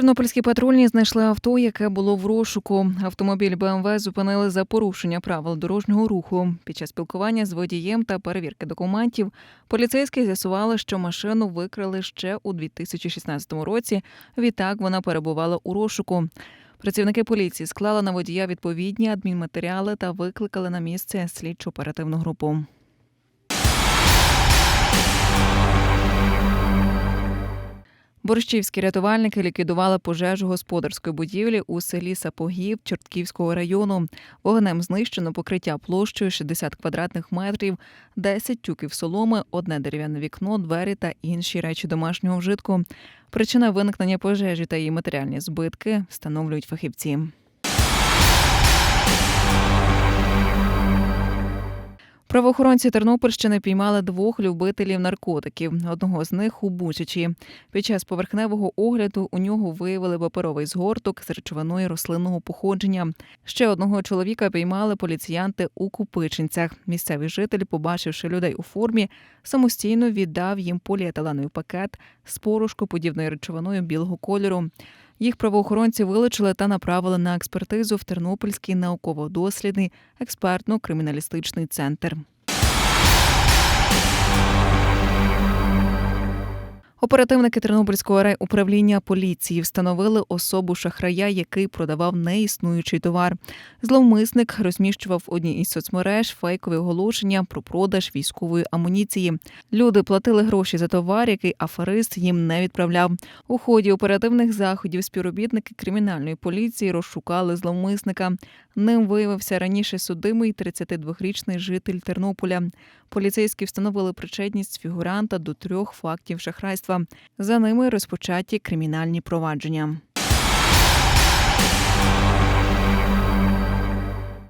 Тернопільські патрульні знайшли авто, яке було в розшуку. Автомобіль БМВ зупинили за порушення правил дорожнього руху. Під час спілкування з водієм та перевірки документів поліцейські з'ясували, що машину викрали ще у 2016 році. Відтак вона перебувала у розшуку. Працівники поліції склали на водія відповідні адмінматеріали та викликали на місце слідчо оперативну групу. Борщівські рятувальники ліквідували пожежу господарської будівлі у селі Сапогів Чортківського району. Вогнем знищено покриття площею 60 квадратних метрів, 10 тюків соломи, одне дерев'яне вікно, двері та інші речі домашнього вжитку. Причина виникнення пожежі та її матеріальні збитки встановлюють фахівці. Правоохоронці Тернопільщини піймали двох любителів наркотиків. Одного з них у Бучачі. Під час поверхневого огляду у нього виявили паперовий згорток з речовиною рослинного походження. Ще одного чоловіка піймали поліціянти у Купичинцях. Місцевий житель, побачивши людей у формі, самостійно віддав їм поліетиленовий пакет з порошкоподібною речовиною білого кольору. Їх правоохоронці вилучили та направили на експертизу в Тернопільський науково-дослідний експертно-криміналістичний центр. Оперативники Тернопільського райуправління поліції встановили особу шахрая, який продавав неіснуючий товар. Зловмисник розміщував в одній із соцмереж фейкові оголошення про продаж військової амуніції. Люди платили гроші за товар, який аферист їм не відправляв. У ході оперативних заходів співробітники кримінальної поліції розшукали зловмисника. Ним виявився раніше судимий 32-річний житель Тернополя. Поліцейські встановили причетність фігуранта до трьох фактів шахрайства. За ними розпочаті кримінальні провадження.